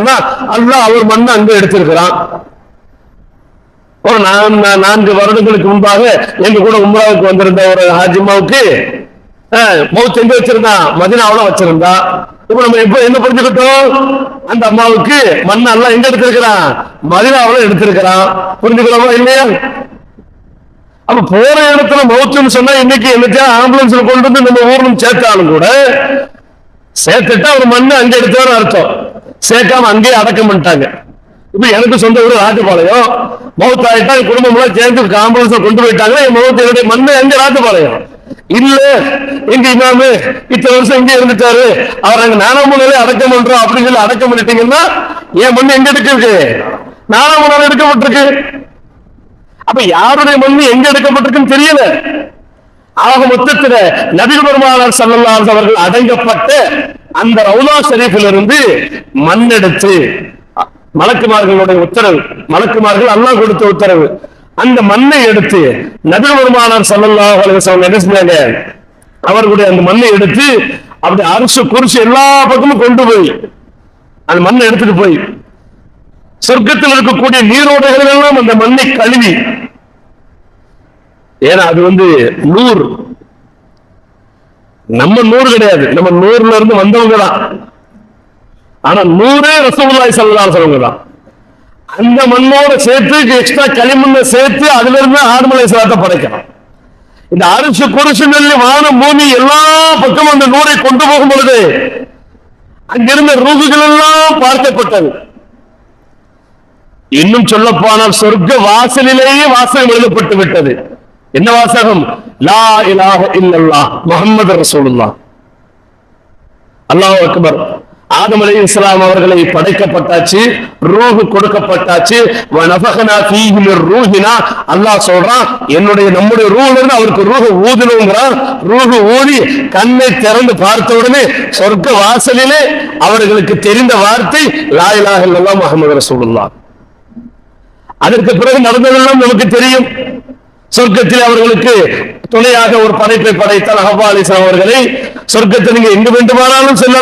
அல்லாஹ் அவர் மண்ணை அங்க எடுத்திருக்கிறான். ஒரு நான் நான்கு வருடங்களுக்கு முன்பாக எங்க கூட உம்ராவுக்கு வந்திருந்த ஒரு ஹாஜிமாவுக்கு மவுத் எங்க வச்சிருந்தான் மதினாவுல வச்சிருந்தா. இப்ப நம்ம இப்ப என்ன புரிஞ்சுக்கிட்டோம்? அந்த அம்மாவுக்கு மண்ணை எல்லாம் எங்க எடுத்திருக்கிறான்? மதினாவுல எடுத்திருக்கிறான். புரிஞ்சுக்கிறோமா இல்லையா? அப்ப போற இடத்துல மவுத்துன்னு சொன்னா இன்னைக்கு என்னச்சா ஆம்புலன்ஸ்ல கொண்டு வந்து நம்ம ஊர்ல சேர்த்தாலும் கூட சேர்த்துட்டா அவர் மண்ணை அங்க எடுத்தவர் அர்த்தம். சேர்க்காம அங்கேயே அடக்கம் பண்ணிட்டாங்க. இப்ப எனக்கு சொந்த ஊர் ராட்டுப்பாளையம் மவுத் ஆயிட்டா குடும்பம் எல்லாம் சேர்ந்து ஆம்புலன்ஸ்ல கொண்டு போயிட்டாங்க என் மவுத் என்னுடைய மண்ணு எங்க ராட்டுப்பாளையம் இல்ல எங்க இமாமு இத்தனை வருஷம் இங்க இருந்துட்டாரு. அவர் அங்க நானாமூலையில அடக்கம் பண்றோம் அப்படின்னு சொல்லி அடக்கம் பண்ணிட்டீங்கன்னா என் மண்ணு எங்க எடுக்கிருக்கு நானாமூலால எடுக்கப்பட்டிருக்கு. அப்ப யாருடைய மண்ணு எங்க எடுக்கப்பட்டிருக்குன்னு தெரியல. ஆக மொத்தத்துல நபிகள் பெருமானார் ஸல்லல்லாஹு அவர்கள் அடங்கப்பட்டு அந்த ரவுலா ஷரீஃபில் இருந்து மண் எடுத்து மலக்குமார்களுடைய உத்தரவு மலக்குமார்கள் அல்லாஹ் கொடுத்த உத்தரவு. அந்த மண்ணை எடுத்து நபிகள் பெருமானார் சல்லாஹ் அலைஹி என்ன செஞ்சாங்க? அவர்களுடைய அந்த மண்ணை எடுத்து அப்படி அரிசு குறிச்சு எல்லா பக்கமும் கொண்டு போய் அந்த மண்ணை எடுத்துட்டு போய் சொர்க்கத்தில் இருக்கக்கூடிய நீரோடைகள் எல்லாம் அந்த மண்ணை கழுவி. ஏன்னா அது வந்து நூறு நம்ம நூறு கிடையாது. நம்ம நூறுல இருந்து வந்தவங்க தான். ஆனா நூறே ரசகுல்லாய் சல்லா சொல்லுங்க தான். அந்த மண்ணோட சேர்த்து எக்ஸ்ட்ரா களிமண்ணை சேர்த்து அதுல இருந்து ஆடுமலை சலாத்தை படைக்கணும். இந்த அரிசி குருசு நெல்லி வானம் பூமி எல்லா பக்கமும் அந்த நூரை கொண்டு போகும் பொழுது அங்கிருந்த ரூகுகள் எல்லாம் பார்க்கப்பட்டது. இன்னும் சொல்லப்போனால் சொர்க்க வாசலிலேயே வாசகம் எழுதப்பட்டு விட்டது. என்ன வாசகம்? லா இலாஹ இல்லல்லா முகமது ரசூலுல்லா அல்லாஹ் அக்பர். ஆதம் அலி இஸ்லாம் அவர்களை படைக்கப்பட்டாச்சு ரூஹு கொடுக்கப்பட்டாச்சு. ரூஹினா அல்லாஹ் சொல்றான் என்னுடைய நம்முடைய ரூஹ்ல இருந்து அவருக்கு ரூஹு ஊதணுங்கிறான். ரூஹு ஊதி கண்ணை திறந்து பார்த்த உடனே சொர்க்க வாசலிலே அவர்களுக்கு தெரிந்த வார்த்தை லா இலாஹ ரசூலுல்லா அதற்கு பிறகு நடந்ததெல்லாம் நமக்கு தெரியும். சொர்க்கத்தில் அவர்களுக்கு துணையாக ஒரு படைப்பை படைத்தால் ஹபா அலிஸ்லாம் அவர்களை. சொர்க்கத்தை நீங்க எங்கு வேண்டுமானாலும் செல்ல